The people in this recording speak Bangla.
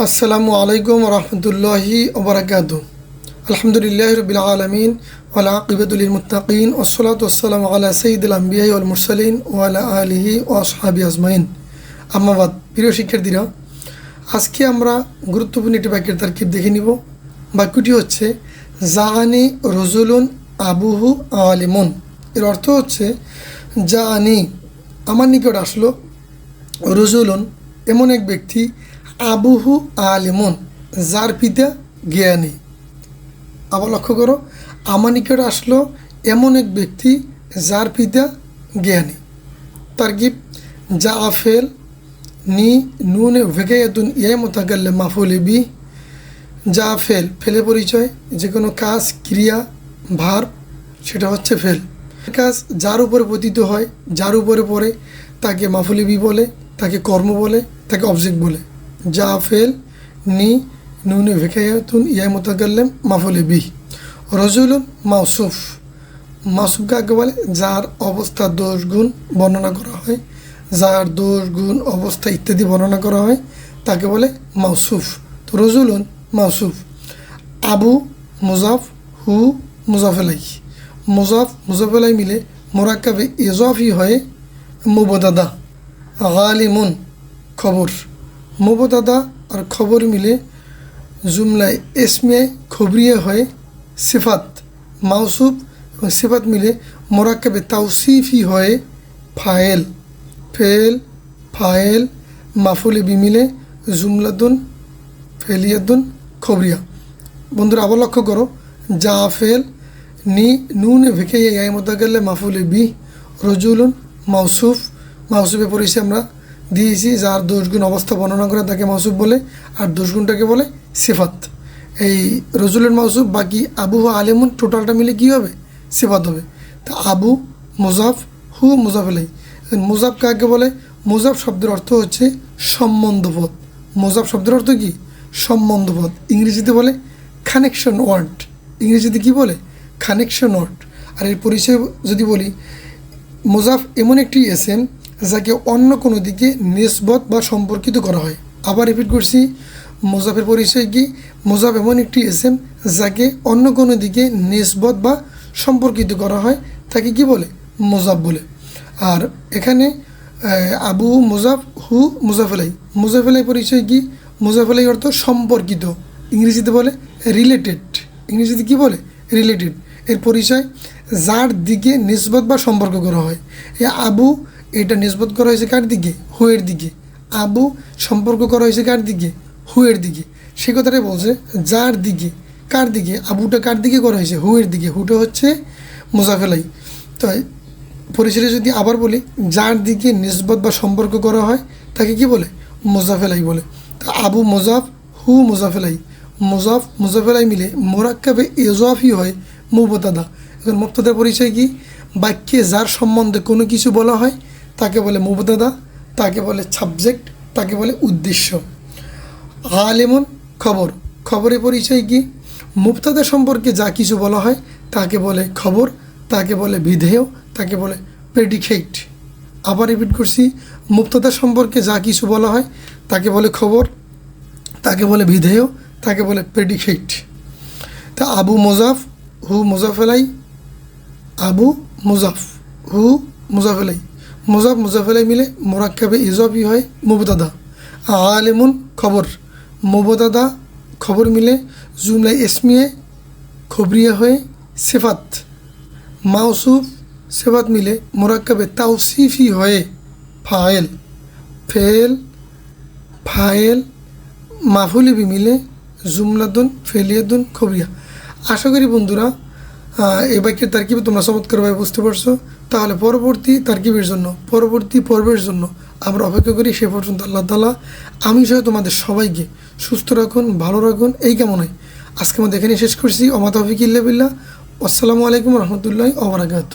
আসসালামু আলাইকুম রহমতুল্লাহি ওবরাকাত আলহামদুলিল্লাহ রবিল আলমিন ওয়ালা আকিবতুল মুতাকিন ওসলাত ওসালাম আলা সঈদুল আম্বিয়াই ওল মুরসালিন ওয়ালা আলিহি সাহাবি আজমাইন। আহমাবাদ প্রিয় শিক্ষার্থীরা, আজকে আমরা গুরুত্বপূর্ণ একটি বাক্যের তারকিব দেখে নিব। বাক্যটি হচ্ছে জাহানি রজুলুন আবুহু আলিমুন। এর অর্থ হচ্ছে জাহানি আমার নিকট আসলো রজুলুন এমন এক ব্যক্তি আবুহু আলিমুন, যার পিতা জ্ঞানী। আবার লক্ষ্য করো, আমার নিকট আসলো এমন এক ব্যক্তি যার পিতা জ্ঞানী। তার তারকিব যা আফেল নি নুনে ভেগায়াতুন ইয়াই মোতাকাল্লে মাফুলে বি। যা ফেল ফেলে পরিচয়, যে কোনো কাজ, ক্রিয়া, ভার, সেটা হচ্ছে ফেল। কাজ যার উপরে পতিত হয়, যার উপরে পড়ে, তাকে মাফুলি বি বলে, তাকে কর্ম বলে, তাকে অবজেক্ট বলে। যা ফেল নি নুনে ভেকায়াতুন ইয়াই মোতাকাল্লেম মাফুলি বি রজুলুন মাউসুফ। মাসুফ কাকে বলে যার অবস্থা দোষ গুণ বর্ণনা করা হয়, যার দোষ গুণ অবস্থা ইত্যাদি বর্ণনা করা হয়, তাকে বলে মাউসুফ। তো রজুলুন মাউসুফ। আবু মুজাফ হু মুজাফেলাই মুজাফ মুজাফেলাই মিলে মোরাক্কাবে ইজফি হয়ে মুবদাদা, গালিমুন খবর। মুবদাদা আর খবর মিলে জুমলায় এসমে খবরিয়া হয়ে সিফাত মাউসুফ এবং সিফাত মিলে মোরাক্কাবে তাওসিফি হয়ে ফায়েল, ফেল, ফায়েল মাফুলে বিমিলে জুমলাদুন ফেলিয়াদুন খবরিয়া। বন্ধুরা, আবার লক্ষ্য করো, যা ফেল, নি, নুনে, ভেকে ইয়াই মধ্যে গেলে মাফুলে বি রজুলুন মাউসুফ মাউসুফে পড়েছি আমরা দিয়েছি, যার দোষগুণ অবস্থা বর্ণনা করে তাকে মাউসুফ বলে, আর দোষগুণটাকে বলে সিফাত। এই রজুলের মাউসুফ, বাকি আবু ও আলেমুন টোটালটা মিলে কী হবে? সিফাত হবে। তা আবু, মুজাফ, হু, মুজাফ আলাই মুজাফ কাকে বলে? মুজাফ শব্দের অর্থ হচ্ছে সম্বন্ধপদ মুজাফ শব্দের অর্থ কী? সম্বন্ধপদ ইংরেজিতে বলে কানেকশন ওয়ার্ড ইংরেজিতে কি বলে? কানেকশন ওয়ার্ড আর এর পরিচয় যদি বলি, মোজাফ এমন একটি এসএম যাকে অন্য কোনো দিকে নিসবত বা সম্পর্কিত করা হয়। আবার রিপিট করছি, মোজাফের পরিচয় কি? মোজাফ এমন একটি এসএম যাকে অন্য কোনো দিকে নিসবত বা সম্পর্কিত করা হয়, তাকে কি বলে? মোজাফ বলে। আর এখানে আবু মুজাফ হু মুজাফেলাই মুজাফেলাই পরিচয় কি? মুজাফেলাই অর্থ সম্পর্কিত। ইংরেজিতে বলে রিলেটেড ইংরেজিতে কি বলে? রিলেটেড এর পরিচয় যার দিকে নিসবত বা সম্পর্ক করা হয়। এ আবু এটা নিসবত করা হয়েছে কার দিকে? হুয়ের দিকে। আবু সম্পর্ক করা হয়েছে কার দিকে? হুয়ের দিকে। সে কথাটাই বলছে, যার দিকে? কার দিকে? আবুটা কার দিকে করা হয়েছে? হুয়ের দিকে। হুটা হচ্ছে মুজাফেলাই। তো পরিচয় যদি আবার বলি, যার দিকে নিসবত বা সম্পর্ক করা হয়, তাকে কি বলে? মুজাফেলাই বলে। তা আবু মুজাফ, হু মুজাফেলাই। মুজাফ, মুজাফেলাই মিলে মোরাক্কাবে এজফি হয় মুবতাদা। এখন মুক্তদার পরিচয় কি? বাক্যে যার সম্বন্ধে কোনো কিছু বলা হয় তাকে বলে মুবতাদা, তাকে বলে সাবজেক্ট তাকে বলে উদ্দেশ্য। আলেমন খবর। খবরের পরিচয় কি? মুক্তাদা সম্পর্কে যা কিছু বলা হয় তাকে বলে খবর, তাকে বলে বিধেয়, তাকে বলে প্রেডিকেট আবার রিপিট করছি মুক্তদা সম্পর্কে যা কিছু বলা হয় তাকে বলে খবর, তাকে বলে বিধেয়, তাকে বলে প্রেডিকেট তা আবু মোজাফ, হু মুজাফেলাই আবু মুজাফ, হু মুজাফেলাই মুজাফ মুজাফেলাই মিলে মোরাক্কাবে ইজফি হয় মুবতাদা। আলেমুন খবর। মুবতাদা খবর মিলে জুমলাই এসমিয়ে খবরিয়া হয়ে সেফাত। মাউসুফ সেফাত মিলে মোরাক্কাবে তাওসিফি হয়ে ফায়েল। ফেল, ফায়েল, মাফুলিবি মিলে জুমলাদুন ফেলিয়াদুন খবরিয়া। আশা করি বন্ধুরা এই বাক্যের তারকিবে তোমরা চমৎকারভাবে বুঝতে পারছ। তাহলে পরবর্তী তারকিবের জন্য, পরবর্তী পর্বের জন্য আমরা অপেক্ষা করি সে পর্যন্ত আল্লাহ তালা আমি সহ তোমাদের সবাইকে সুস্থ রাখুন, ভালো রাখুন, এই কামনায়। আজকে আমাদের এখানে শেষ করছি। অমাত হফিক ইল্লা বিল্লাহ। আসসালামু আলাইকুম রহমতুল্লাহ ওবরাকাত